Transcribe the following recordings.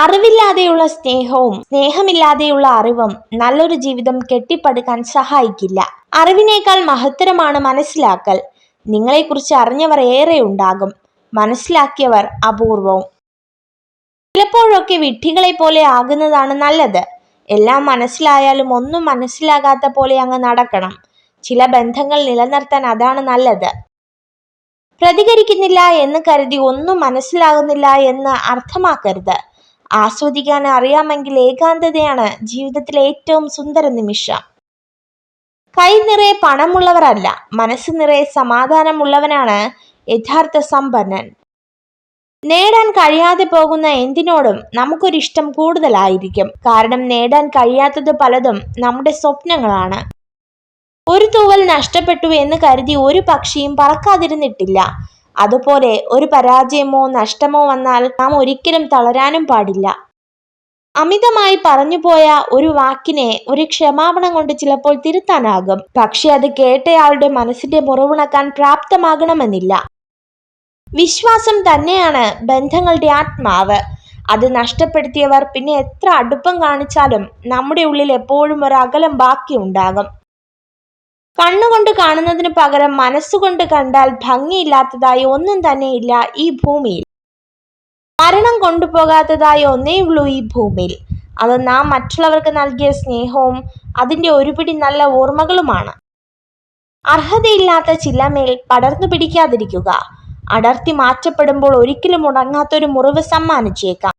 അറിവില്ലാതെയുള്ള സ്നേഹവും സ്നേഹമില്ലാതെയുള്ള അറിവും നല്ലൊരു ജീവിതം കെട്ടിപ്പടുക്കാൻ സഹായിക്കില്ല. അറിവിനേക്കാൾ മഹത്തരമാണ് മനസ്സിലാക്കൽ. നിങ്ങളെക്കുറിച്ച് അറിഞ്ഞവർ ഏറെ ഉണ്ടാകും. മനസ്സിലാക്കിയവർ അപൂർവവും. ചിലപ്പോഴൊക്കെ വിഡ്ഢികളെ പോലെ ആകുന്നതാണ് നല്ലത്. എല്ലാം മനസ്സിലായാലും ഒന്നും മനസ്സിലാകാത്ത പോലെ അങ്ങ് നടക്കണം. ചില ബന്ധങ്ങൾ നിലനിർത്താൻ അതാണ് നല്ലത്. പ്രതികരിക്കുന്നില്ല എന്ന് കരുതി ഒന്നും മനസ്സിലാകുന്നില്ല എന്ന് അർത്ഥമാക്കരുത്. ആസ്വദിക്കാൻ അറിയാമെങ്കിൽ ഏകാന്തതയാണ് ജീവിതത്തിലെ ഏറ്റവും സുന്ദര നിമിഷം. കൈ നിറയെ പണമുള്ളവരല്ല മനസ്സ് നിറയെ സമാധാനമുള്ളവനാണ് യഥാർത്ഥ സമ്പന്നൻ. നേടാൻ കഴിയാതെ പോകുന്ന എന്തിനോടും നമുക്കൊരിഷ്ടം കൂടുതലായിരിക്കും. കാരണം നേടാൻ കഴിയാത്തത് പലതും നമ്മുടെ സ്വപ്നങ്ങളാണ്. ഒരു തൂവൽ നഷ്ടപ്പെട്ടു എന്ന് കരുതി ഒരു പക്ഷിയും പറക്കാതിരുന്നിട്ടില്ല. അതുപോലെ ഒരു പരാജയമോ നഷ്ടമോ വന്നാൽ നാം ഒരിക്കലും തളരാനും പാടില്ല. അമിതമായി പറഞ്ഞുപോയ ഒരു വാക്കിനെ ഒരു ക്ഷമാപണം കൊണ്ട് ചിലപ്പോൾ തിരുത്താനാകും. പക്ഷെ അത് കേട്ടയാളുടെ മനസ്സിന്റെ മുറിവുണക്കാൻ പ്രാപ്തമാകണമെന്നില്ല. വിശ്വാസം തന്നെയാണ് ബന്ധങ്ങളുടെ ആത്മാവ്. അത് നഷ്ടപ്പെടുത്തിയവർ പിന്നെ എത്ര അടുപ്പം കാണിച്ചാലും നമ്മുടെ ഉള്ളിൽ എപ്പോഴും ഒരു അകലം ബാക്കിയുണ്ടാകും. കണ്ണുകൊണ്ട് കാണുന്നതിന് പകരം മനസ്സുകൊണ്ട് കണ്ടാൽ ഭംഗിയില്ലാത്തതായി ഒന്നും തന്നെയില്ല ഈ ഭൂമിയിൽ. മരണം കൊണ്ടുപോകാത്തതായി ഒന്നേയുള്ളൂ ഈ ഭൂമിയിൽ. അത് നാം മറ്റുള്ളവർക്ക് നൽകിയ സ്നേഹവും അതിന്റെ ഒരുപിടി നല്ല ഓർമ്മകളുമാണ്. അർഹതയില്ലാത്ത ചില്ലമേൽ പടർന്നു പിടിക്കാതിരിക്കുക. അടർത്തി മാറ്റപ്പെടുമ്പോൾ ഒരിക്കലും ഉണങ്ങാത്തൊരു മുറിവ് സമ്മാനിച്ചേക്കാം.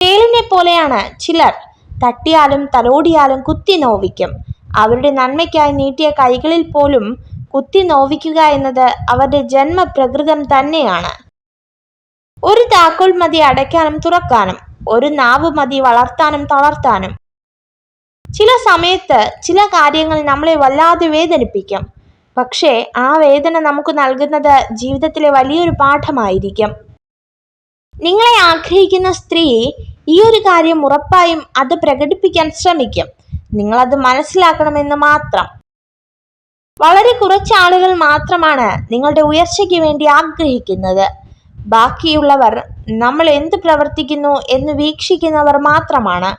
തേളിനെ പോലെയാണ് ചിലർ. തട്ടിയാലും തലോടിയാലും കുത്തി നോവിക്കും. അവരുടെ നന്മയ്ക്കായി നീട്ടിയ കൈകളിൽ പോലും കുത്തി നോവിക്കുക എന്നത് അവരുടെ ജന്മപ്രകൃതം തന്നെയാണ്. ഒരു താക്കോൽ മതി അടയ്ക്കാനും തുറക്കാനും ഒരു നാവ് മതി വളർത്താനും തളർത്താനും. ചില സമയത്ത് ചില കാര്യങ്ങൾ നമ്മളെ വല്ലാതെ വേദനിപ്പിക്കും. പക്ഷേ ആ വേദന നമുക്ക് നൽകുന്നത് ജീവിതത്തിലെ വലിയൊരു പാഠമായിരിക്കും. നിങ്ങളെ ആഗ്രഹിക്കുന്ന സ്ത്രീ ഈ ഒരു കാര്യം ഉറപ്പായും അത് പ്രകടിപ്പിക്കാൻ ശ്രമിക്കും. നിങ്ങളത് മനസ്സിലാക്കണമെന്ന് മാത്രം. വളരെ കുറച്ച് ആളുകൾ മാത്രമാണ് നിങ്ങളുടെ ഉയർച്ചയ്ക്ക് വേണ്ടി ആഗ്രഹിക്കുന്നത്. ബാക്കിയുള്ളവർ നമ്മൾ എന്ത് പ്രവർത്തിക്കുന്നു എന്ന് വീക്ഷിക്കുന്നവർ മാത്രമാണ്.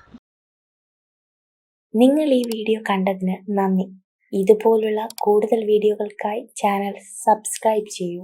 നിങ്ങൾ ഈ വീഡിയോ കണ്ടതിന് നന്ദി. ഇതുപോലുള്ള കൂടുതൽ വീഡിയോകൾക്കായി ചാനൽ സബ്സ്ക്രൈബ് ചെയ്യൂ.